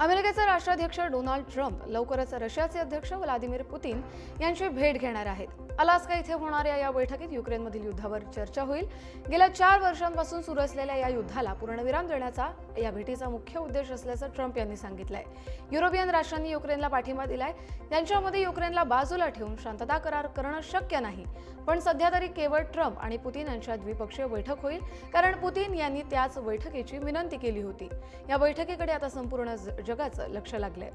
अमेरिकेचे राष्ट्राध्यक्ष Donald Trump लवकरच रशियाचे अध्यक्ष व्लादिमीर पुतीन यांची भेट घेणार आहेत. अलास्का इथे होणाऱ्या या बैठकीत युक्रेनमधील युद्धावर चर्चा होईल. गेल्या चार वर्षांपासून सुरू असलेल्या या युद्धाला पूर्णविराम देण्याचा या भेटीचा मुख्य उद्देश असल्याचं ट्रम्प यांनी सांगितलंय. युरोपियन राष्ट्रांनी युक्रेनला पाठिंबा दिलाय. त्यांच्यामध्ये युक्रेनला बाजूला ठेवून शांतता करार करणं शक्य नाही. पण सध्या तरी केवळ ट्रम्प आणि पुतीन यांच्या द्विपक्षीय बैठक होईल कारण पुतीन यांनी त्याच बैठकीची विनंती केली होती. या बैठकीकडे आता संपूर्ण ज- जगाचं लक्ष लागलंय.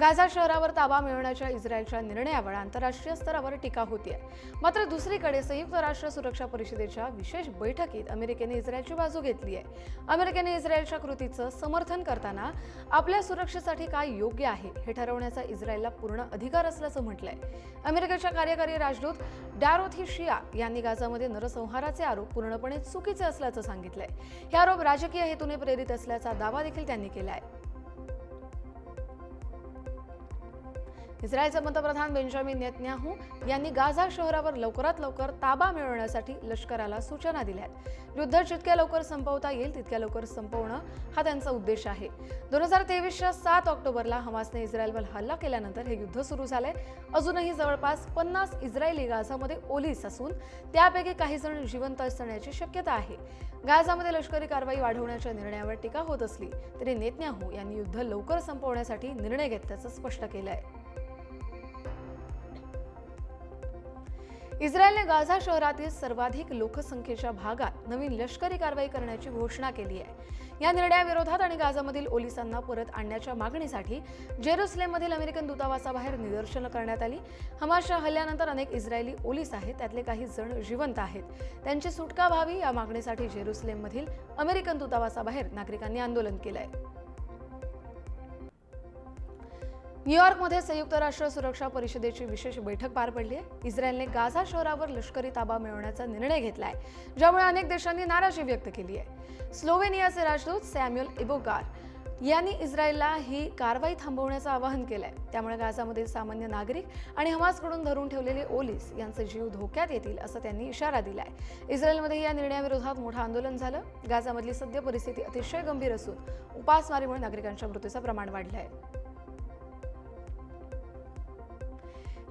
गाझा शहरावर ताबा मिळवण्याच्या इस्रायलच्या निर्णयावर आंतरराष्ट्रीय स्तरावर टीका होतीये. मात्र दुसरीकडे संयुक्त राष्ट्र सुरक्षा परिषदेच्या विशेष बैठकीत अमेरिकेने इस्रायलची बाजू घेतली आहे अमेरिकेने इस्रायलच्या कृतीचं समर्थन करताना आपल्या सुरक्षेसाठी काय योग्य आहे हे ठरवण्याचा इस्रायलला पूर्ण अधिकार असल्याचं म्हटलंय. अमेरिकेच्या कार्यकारी राजदूत डॅरोथी शिया यांनी गाझामध्ये नरसंहाराचे आरोप पूर्णपणे चुकीचे असल्याचं सांगितलंय. हे आरोप राजकीय हेतूने प्रेरित असल्याचा दावा देखील त्यांनी केला आहे इस्रायलचे पंतप्रधान बेंजामिन नेतन्याहू यांनी गाझा शहरावर लवकरात लवकर ताबा मिळवण्यासाठी लष्कराला सूचना दिल्या आहेत. युद्ध जितक्या लवकर संपवता येईल तितक्या लवकर संपवणं हा त्यांचा उद्देश आहे. दोन हजार तेवीसच्या सात ऑक्टोबरला हमासने इस्रायलवर हल्ला केल्यानंतर हे युद्ध सुरू झालंय. अजूनही जवळपास पन्नास इस्रायली गाझामध्ये ओलीस असून त्यापैकी काही जण जिवंत असण्याची शक्यता आहे. गाझामध्ये लष्करी कारवाई वाढवण्याच्या निर्णयावर टीका होत असली तरी नेतन्याहू यांनी युद्ध लवकर संपवण्यासाठी निर्णय घेतल्याचं स्पष्ट केलं आहे इस्रायलने गाझा शहरातील सर्वाधिक लोकसंख्येच्या भागात नवीन लष्करी कारवाई करण्याची घोषणा केली आहे. या निर्णयाविरोधात आणि गाझामधील ओलिसांना परत आणण्याच्या मागणीसाठी जेरुसलेममधील अमेरिकन दूतावासाबाहेर निदर्शनं करण्यात आली. हमासच्या हल्ल्यानंतर अनेक इस्रायली ओलीस आहेत त्यातले काही जण जिवंत आहेत. त्यांची सुटका व्हावी या मागणीसाठी जेरुसलेममधील अमेरिकन दूतावासाबाहेर नागरिकांनी आंदोलन केलं आहे न्यूयॉर्कमध्ये संयुक्त राष्ट्र सुरक्षा परिषदेची विशेष बैठक पार पडली आहे. इस्रायलने गाझा शहरावर लष्करी ताबा मिळवण्याचा निर्णय घेतलाय ज्यामुळे अनेक देशांनी नाराजी व्यक्त केली आहे. स्लोवेनियाचे राजदूत सॅम्युअल इबोगार यांनी इस्रायलला ही कारवाई थांबवण्याचं आवाहन केलंय. त्यामुळे गाझामधील सामान्य नागरिक आणि हमासकडून धरून ठेवलेले ओलीस यांचे जीव धोक्यात येतील असं त्यांनी इशारा दिलाय. इस्रायलमध्ये या निर्णयाविरोधात मोठं आंदोलन झालं. गाझामधली सद्य परिस्थिती अतिशय गंभीर असून उपासमारीमुळे नागरिकांच्या मृत्यूचं प्रमाण वाढलं आहे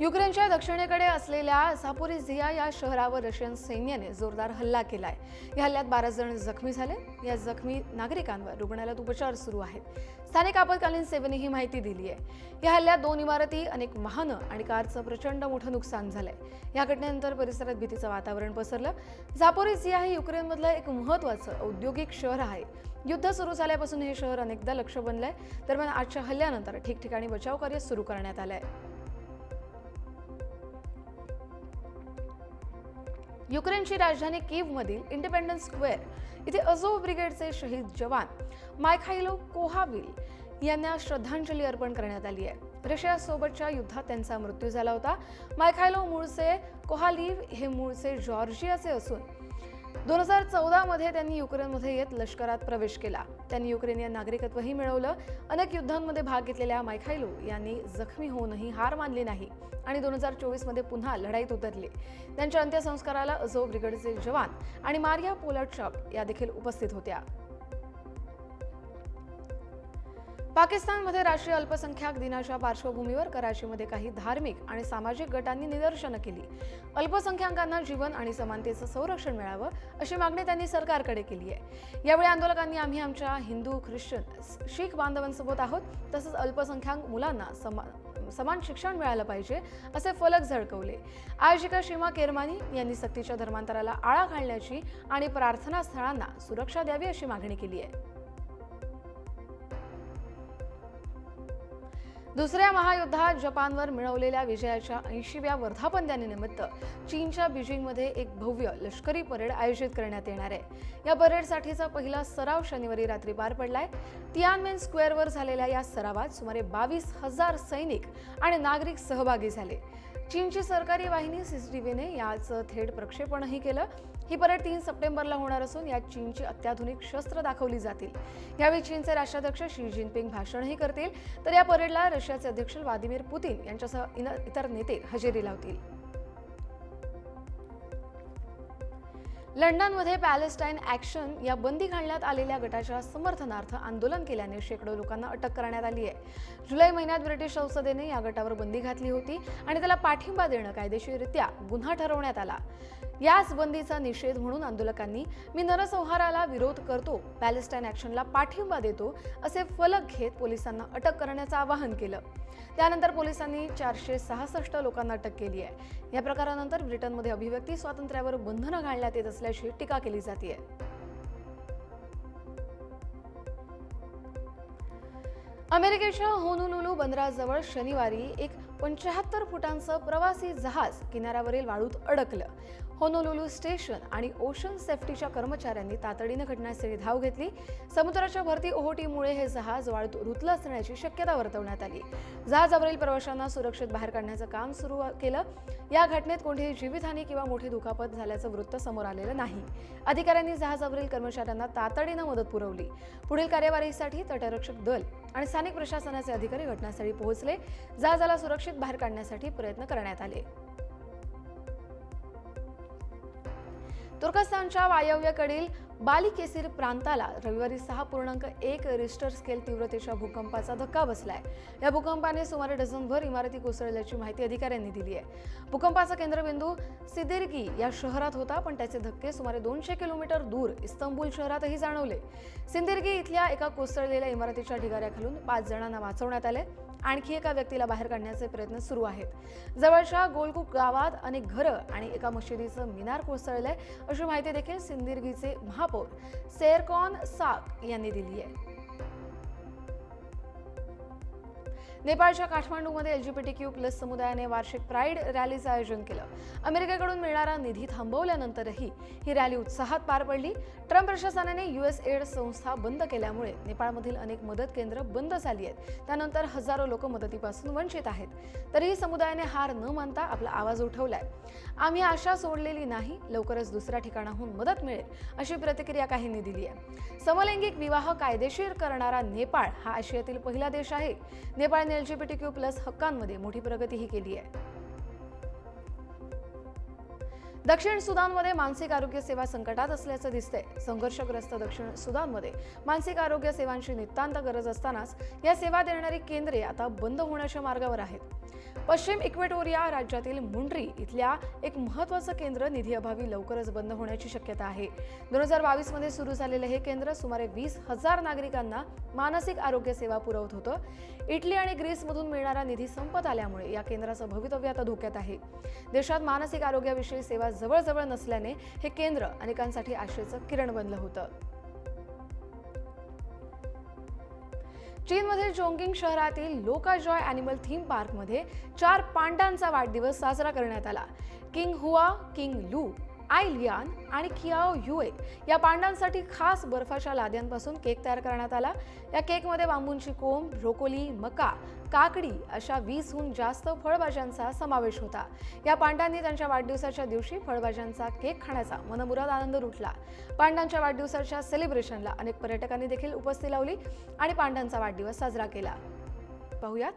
युक्रेनच्या दक्षिणेकडे असलेल्या झापोरिझिया या शहरावर रशियन सैन्याने जोरदार हल्ला केला आहे या हल्ल्यात बारा जण जखमी झाले. या जखमी नागरिकांवर रुग्णालयात उपचार सुरू आहेत. स्थानिक आपत्कालीन सेवेने ही माहिती दिली आहे. या हल्ल्यात दोन इमारती अनेक वाहनं आणि कारचं प्रचंड मोठं नुकसान झालंय. या घटनेनंतर परिसरात भीतीचं वातावरण पसरलं. झापोरिझिया हे युक्रेनमधलं एक महत्त्वाचं औद्योगिक शहर आहे. युद्ध सुरू झाल्यापासून हे शहर अनेकदा लक्ष बनलंय. दरम्यान आजच्या हल्ल्यानंतर ठिकठिकाणी बचाव कार्य सुरू करण्यात आलं आहे युक्रेनची राजधानी किवमधील इंडिपेंडन्स स्क्वेअर इथे अझोव ब्रिगेडचे शहीद जवान मायखाइलो कोहाविल यांना श्रद्धांजली अर्पण करण्यात आली आहे. रशियासोबतच्या युद्धात त्यांचा मृत्यू झाला होता. मायखायलो मूळचे कोहालिव हे मूळचे जॉर्जियाचे असून दोन हजार चौदामध्ये त्यांनी युक्रेनमध्ये येत लष्करात प्रवेश केला. त्यांनी युक्रेनियन नागरिकत्वही मिळवलं. अनेक युद्धांमध्ये भाग घेतलेल्या मायखायलो यांनी जखमी होऊनही हार मानली नाही आणि दोन हजार चोवीसमध्ये पुन्हा लढाईत उतरले. त्यांच्या अंत्यसंस्काराला अझो ब्रिगेडचे जवान आणि मारिया पोलाटशॉप या देखील उपस्थित होत्या. पाकिस्तानमध्ये राष्ट्रीय अल्पसंख्याक दिनाच्या पार्श्वभूमीवर कराचीमध्ये काही धार्मिक आणि सामाजिक गटांनी निदर्शनं केली. अल्पसंख्याकांना जीवन आणि समानतेचं संरक्षण मिळावं अशी मागणी त्यांनी सरकारकडे केली आहे. यावेळी आंदोलकांनी आम्ही आमच्या हिंदू ख्रिश्चन शीख बांधवांसोबत आहोत तसंच अल्पसंख्याक मुलांना समा समान शिक्षण मिळालं पाहिजे असे फलक झळकवले. आयोजिका सीमा केरमानी यांनी सक्तीच्या धर्मांतराला आळा घालण्याची आणि प्रार्थना स्थळांना सुरक्षा द्यावी अशी मागणी केली आहे. दुसऱ्या महायुद्धात जपानवर मिळवलेल्या विजयाच्या ऐंशीव्या वर्धापन दिनानिमित्त चीनच्या बीजिंगमध्ये एक भव्य लष्करी परेड आयोजित करण्यात येणार आहे. या परेडसाठीचा पहिला सराव शनिवारी रात्री पार पडलाय. तियानमेन स्क्वेअरवर झालेल्या या सरावात सुमारे बावीस हजार सैनिक आणि नागरिक सहभागी झाले. चीनची सरकारी वाहिनी सीसीटीव्हीने याचं थेट प्रक्षेपणही केलं. ही परेड तीन सप्टेंबरला होणार असून यात चीनची अत्याधुनिक शस्त्र दाखवली जातील. यावेळी चीनचे राष्ट्राध्यक्ष शी जिनपिंग भाषणही करतील. तर या परेडला रशियाचे अध्यक्ष व्लादिमीर पुतीन यांच्यासह इन- इतर नेते हजेरी लावतील. लंडनमध्ये पॅलेस्टाईन ॲक्शन या बंदी घालण्यात आलेल्या गटाच्या समर्थनार्थ आंदोलन केल्याने शेकडो लोकांना अटक करण्यात आली आहे. जुलै महिन्यात ब्रिटिश संसदेने या गटावर बंदी घातली होती आणि त्याला पाठिंबा देणं कायदेशीररित्या गुन्हा ठरवण्यात आला. याच बंदीचा निषेध म्हणून आंदोलकांनी मी नरसंहाराला विरोध करतो पॅलेस्टाईन ॲक्शनला पाठिंबा देतो असे फलक घेत पोलिसांना अटक करण्याचं आवाहन केलं. त्यानंतर पोलिसांनी चारशे सहासष्ट लोकांना अटक केली आहे. या प्रकारानंतर ब्रिटनमध्ये अभिव्यक्ती स्वातंत्र्यावर बंधनं घालण्यात येत असल्याची टीका केली जाते अमेरिकेच्या होनुलुलू बंदराजवळ शनिवारी एक पंच्याहत्तर फुटांचं प्रवासी जहाज किनाऱ्यावरील वाळूत अडकलं. होनोलुलू स्टेशन आणि ओशन सेफ्टीच्या कर्मचाऱ्यांनी तातडीनं घटनास्थळी धाव घेतली. समुद्राच्या भरती ओहोटीमुळे हे जहाज वाळूत रुतलं असण्याची शक्यता वर्तवण्यात आली. जहाजावरील प्रवाशांना सुरक्षित बाहेर काढण्याचं काम सुरू केलं. या घटनेत कोणतीही जीवितहानी किंवा मोठी दुखापत झाल्याचं वृत्त समोर आलेलं नाही. अधिकाऱ्यांनी जहाजावरील कर्मचाऱ्यांना तातडीनं मदत पुरवली. पुढील कार्यवाहीसाठी तटरक्षक दल आणि स्थानिक प्रशासनाचे अधिकारी घटनास्थळी पोहोचले. जहाजाला सुरक्षित बाहेर काढण्यासाठी प्रयत्न करण्यात आले. तुर्कस्तानच्या वायव्येकडील बालिकेसीर प्रांताला रविवारी सहा पूर्णांक एक रिस्टर स्केल तीव्रतेच्या भूकंपाचा धक्का बसलाय. या भूकंपाने सुमारे डझनभर इमारती कोसळल्याची माहिती अधिकाऱ्यांनी दिली आहे. भूकंपाचा केंद्रबिंदू सिदेर्गी या शहरात होता पण त्याचे धक्के सुमारे दोनशे किलोमीटर दूर इस्तंबूल शहरातही जाणवले. सिंदेर्गी इथल्या एका कोसळलेल्या इमारतीच्या ढिगाऱ्याखालून पाच जणांना वाचवण्यात आले. आणखी एका व्यक्तीला बाहेर काढण्याचे प्रयत्न सुरू आहेत. जवळच्या गोलकुक गावात अनेक घरं आणि एका मशिदीचं मिनार कोसळलंय अशी माहिती देखील सिंदिर्गीचे महापौर सेरकॉन साक यांनी दिली आहे. नेपाळच्या काठमांडूमध्ये एलजीबीटी क्यू प्लस समुदायाने वार्षिक प्राईड रॅलीचं आयोजन केलं. अमेरिकेकडून मिळणारा निधी थांबवल्यानंतरही ही रॅली उत्साहात पार पडली. ट्रम्प प्रशासनाने युएस एड संस्था बंद केल्यामुळे नेपाळमधील अनेक मदत केंद्र बंद झाली आहेत. त्यानंतर हजारो लोक मदतीपासून वंचित आहेत. तरीही समुदायाने हार न मानता आपला आवाज उठवलाय. आम्ही आशा सोडलेली नाही लवकरच दुसऱ्या ठिकाणाहून मदत मिळेल अशी प्रतिक्रिया काहींनी दिली आहे. समलैंगिक विवाह कायदेशीर करणारा नेपाळ हा आशियातील पहिला देश आहे. नेपाळ नेपाळने एलजीबीटी क्यू प्लस हक्कांमध्ये मोठी प्रगतीही केली आहे. दक्षिण सुदानमध्ये मानसिक आरोग्य सेवा संकटात असल्याचं दिसतंय. संघर्षग्रस्त दक्षिण सुदानमध्ये मानसिक आरोग्य सेवांची नितांत गरज असतानाच या सेवा देणारी केंद्रे आता बंद होण्याच्या मार्गावर आहेत. पश्चिम इक्वेटोरिया राज्यातील मुंड्री इथल्या एक महत्वाचं केंद्र निधी अभावी लवकरच बंद होण्याची शक्यता आहे. दोन हजार बावीसमध्ये सुरू झालेलं हे केंद्र सुमारे वीस हजार नागरिकांना मानसिक आरोग्य सेवा पुरवत होतं. इटली आणि ग्रीसमधून मिळणारा निधी संपत आल्यामुळे या केंद्राचं भवितव्य आता धोक्यात आहे. देशात मानसिक आरोग्याविषयी सेवा जवळजवळ नसल्याने हे केंद्र अनेकांसाठी आशेचं किरण बनलं होतं. चीनमधील चोंगिंग शहरातील लोका जॉय अॅनिमल थीम पार्कमध्ये चार पांडांचा वाढदिवस साजरा करण्यात आला. किंग हुआ किंग लू आय लियान आणि कियाओ युए या पांडांसाठी खास बर्फाच्या लाद्यांपासून केक तयार करण्यात आला. या केकमध्ये बांबूंची कोंब ब्रोकोली मका काकडी अशा वीसहून जास्त फळभाज्यांचा समावेश होता. या पांडांनी त्यांच्या वाढदिवसाच्या दिवशी फळभाज्यांचा केक खाण्याचा मनमुराद आनंद लुटला. पांडांच्या वाढदिवसाच्या सेलिब्रेशनला अनेक पर्यटकांनी देखील उपस्थिती लावली आणि पांडांचा वाढदिवस साजरा केला. पाहूयात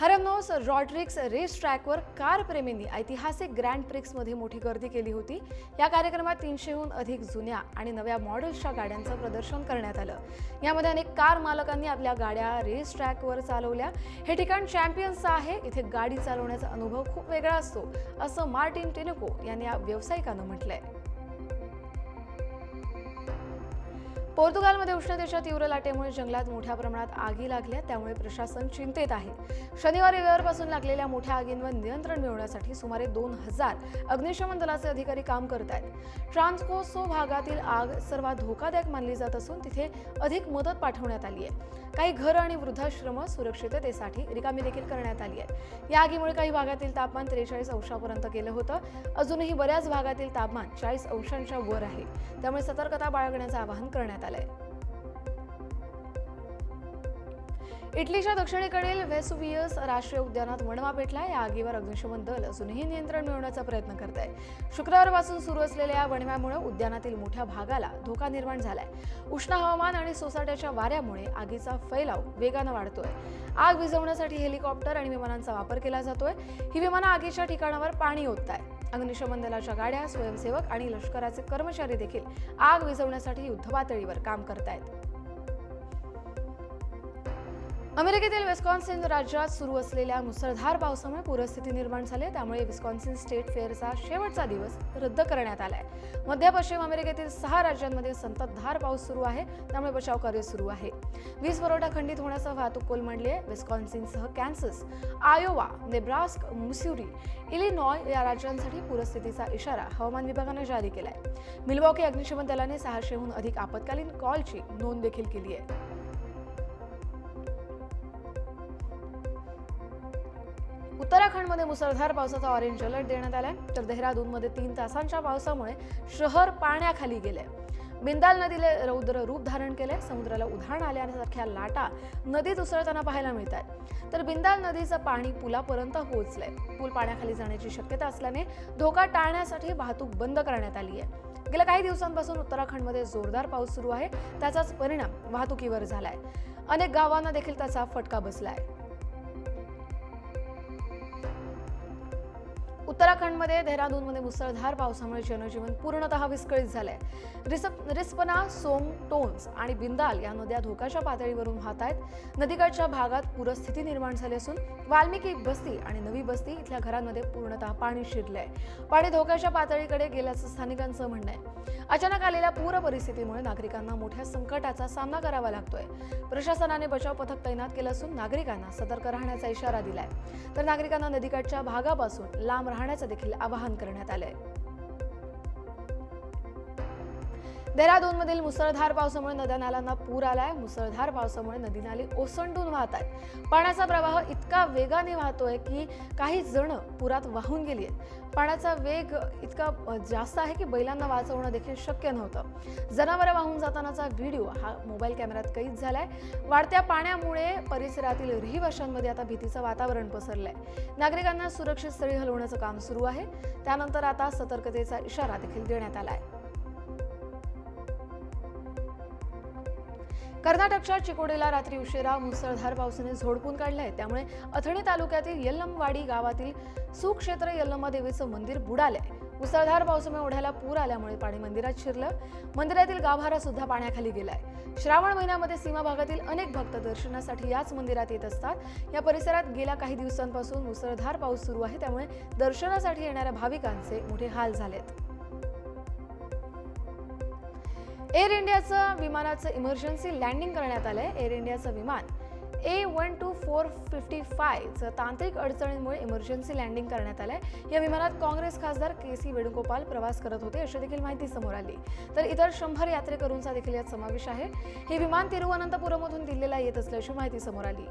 हरमनोस रॉड्रिक्स रेस ट्रॅकवर कार प्रेमींनी ऐतिहासिक ग्रँड प्रिक्समध्ये मोठी गर्दी केली होती. या कार्यक्रमात तीनशेहून अधिक जुन्या आणि नव्या मॉडेल्सच्या गाड्यांचं प्रदर्शन करण्यात आलं. यामध्ये अनेक कार मालकांनी आपल्या गाड्या रेस ट्रॅकवर चालवल्या. हे ठिकाण चॅम्पियन्सचं आहे. इथे गाडी चालवण्याचा अनुभव खूप वेगळा असतो असं मार्टिन टेनको यांनी या व्यावसायिकानं म्हटलंय. पोर्तुगालमध्ये उष्णतेच्या तीव्र लाटेमुळे जंगलात मोठ्या प्रमाणात आगी लागल्या त्यामुळे प्रशासन चिंतेत आहे. शनिवारी रविवारपासून लागलेल्या मोठ्या आगींवर नियंत्रण मिळवण्यासाठी सुमारे दोन हजार अग्निशमन दलाचे अधिकारी काम करत आहेत. ट्रान्सकोसो भागातील आग सर्वात धोकादायक मानली जात असून तिथे अधिक मदत पाठवण्यात आली आहे. काही घरं आणि वृद्धाश्रम सुरक्षिततेसाठी रिकामी देखील करण्यात आली आहेत. या आगीमुळे काही भागातील तापमान त्रेचाळीस अंशापर्यंत गेलं होतं. अजूनही बऱ्याच भागातील तापमान चाळीस अंशांच्या वर आहे. त्यामुळे सतर्कता बाळगण्याचं आवाहन करण्यात आलंय. इटलीच्या दक्षिणेकडील वेसुवियस राष्ट्रीय उद्यानात वणवा पेटला या आगीवर अग्निशमन दल अजूनही नियंत्रण मिळवण्याचा प्रयत्न करत आहे शुक्रवारपासून सुरू असलेल्या या वणव्यामुळे उद्यानातील मोठ्या भागाला धोका निर्माण झालाय. उष्ण हवामान आणि सोसाट्याच्या वाऱ्यामुळे आगीचा फैलाव वेगानं वाढतोय. आग विझवण्यासाठी हेलिकॉप्टर आणि विमानांचा वापर केला जातोय. ही विमानं आगीच्या ठिकाणावर पाणी ओतत आहेत अग्निशमन दलाच्या गाड्या स्वयंसेवक आणि लष्कराचे कर्मचारी देखील आग विझवण्यासाठी युद्धपातळीवर काम करतायत. अमेरिकेतील विस्कॉन्सिन राज्यात सुरू असलेल्या मुसळधार पावसामुळे पूरस्थिती निर्माण झाली आहे. त्यामुळे विस्कॉन्सिन स्टेट फेअरचा शेवटचा दिवस रद्द करण्यात आलाय. मध्य पश्चिम अमेरिकेतील सहा राज्यांमध्ये संततधार पाऊस सुरू आहे. त्यामुळे बचाव कार्य सुरू आहे. वीज पुरवठा खंडित होण्यासह वाहतूक कोलमडली आहे. विस्कॉन्सिनसह Kansas Iowa Nebraska Missouri Illinois या राज्यांसाठी पूरस्थितीचा इशारा हवामान विभागानं जारी केलाय. मिलवॉकी अग्निशमन दलाने सहाशेहून अधिक आपत्कालीन कॉलची नोंद देखील केली आहे. उत्तराखंडमध्ये मुसळधार पावसाचा ऑरेंज अलर्ट देण्यात आलाय. तर देहरादूनमध्ये तीन तासांच्या पावसामुळे शहर पाण्याखाली गेले बिंदाल नदीला रौद्र रूप धारण केले समुद्राला उधाण आल्यासारख्या लाटा नदीत उसळताना पाहायला मिळत आहेत तर बिंदाल नदीचं पाणी पुलापर्यंत पोहोचलंय. पूल पाण्याखाली जाण्याची शक्यता असल्याने धोका टाळण्यासाठी वाहतूक बंद करण्यात आली आहे. गेल्या काही दिवसांपासून उत्तराखंडमध्ये जोरदार पाऊस सुरू आहे. त्याचाच परिणाम वाहतुकीवर झालाय. अनेक गावांना देखील त्याचा फटका बसला आहे उत्तराखंडमध्ये देहरादूनमध्ये मुसळधार पावसामुळे जनजीवन पूर्णतः विस्कळीत झालंय. रिसप रिस्पना सोंग टोन्स आणि बिंदाल या नद्या धोक्याच्या पातळीवरून वाहत आहेत नदीकाठच्या भागात पूरस्थिती निर्माण झाली असून वाल्मिकी बस्ती आणि नवी बस्ती इथल्या घरांमध्ये पूर्णतः पाणी शिरलंय. पाणी धोक्याच्या पातळीकडे गेल्याचं स्थानिकांचं म्हणणं आहे. अचानक आलेल्या पूर परिस्थितीमुळे नागरिकांना मोठ्या संकटाचा सामना करावा लागतोय. प्रशासनाने बचाव पथक तैनात केलं असून नागरिकांना सतर्क राहण्याचा इशारा दिलाय. तर नागरिकांना नदीकाठच्या भागापासून लांब राहण्याचं राहण्याचं देखील आवाहन करण्यात आलं आहे देहरादूनमधील मुसळधार पावसामुळे नद्या नाल्यांना पूर आलाय. मुसळधार पावसामुळे नदी नाली ओसंडून वाहत आहेत. पाण्याचा प्रवाह इतका वेगाने वाहतोय की काही जण पुरात वाहून गेली आहेत. पाण्याचा वेग इतका जास्त आहे की बैलांना वाचवणं देखील शक्य नव्हतं. जनावरं वाहून जातानाचा व्हिडिओ हा मोबाईल कॅमेऱ्यात कैद झालाय. वाढत्या पाण्यामुळे परिसरातील रहिवाशांमध्ये आता भीतीचं वातावरण पसरलंय. नागरिकांना सुरक्षित स्थळी हलवण्याचं काम सुरू आहे. त्यानंतर आता सतर्कतेचा इशारा देखील देण्यात आला आहे कर्नाटकच्या चिकोडीला रात्री उशिरा मुसळधार पावसाने झोडपून काढलंय त्यामुळे अथणी तालुक्यातील यल्लमवाडी गावातील सुक्षेत्र यल्लमा देवीचं मंदिर बुडालंय. मुसळधार पावसामुळे ओढ्याला पूर आल्यामुळे पाणी मंदिरात शिरलं. मंदिरातील गाभारा सुद्धा पाण्याखाली गेलाय. श्रावण महिन्यामध्ये सीमा भागातील अनेक भक्त दर्शनासाठी याच मंदिरात येत असतात. या परिसरात गेल्या काही दिवसांपासून मुसळधार पाऊस सुरू आहे. त्यामुळे दर्शनासाठी येणाऱ्या भाविकांचे मोठे हाल झालेत. एअर इंडियाचं विमानाचं इमर्जन्सी लँडिंग करण्यात आलंय. एअर इंडियाचं विमान A one two four fifty फायचं तांत्रिक अडचणींमुळे इमर्जन्सी लँडिंग करण्यात आलं आहे या विमानात काँग्रेस खासदार के सी वेणुगोपाल प्रवास करत होते. अशी देखील माहिती समोर आली. तर इतर शंभर यात्रेकरूंचा देखील यात समावेश आहे. हे विमान तिरुवनंतपुरममधून दिल्लीला येत असल्याची माहिती समोर आली.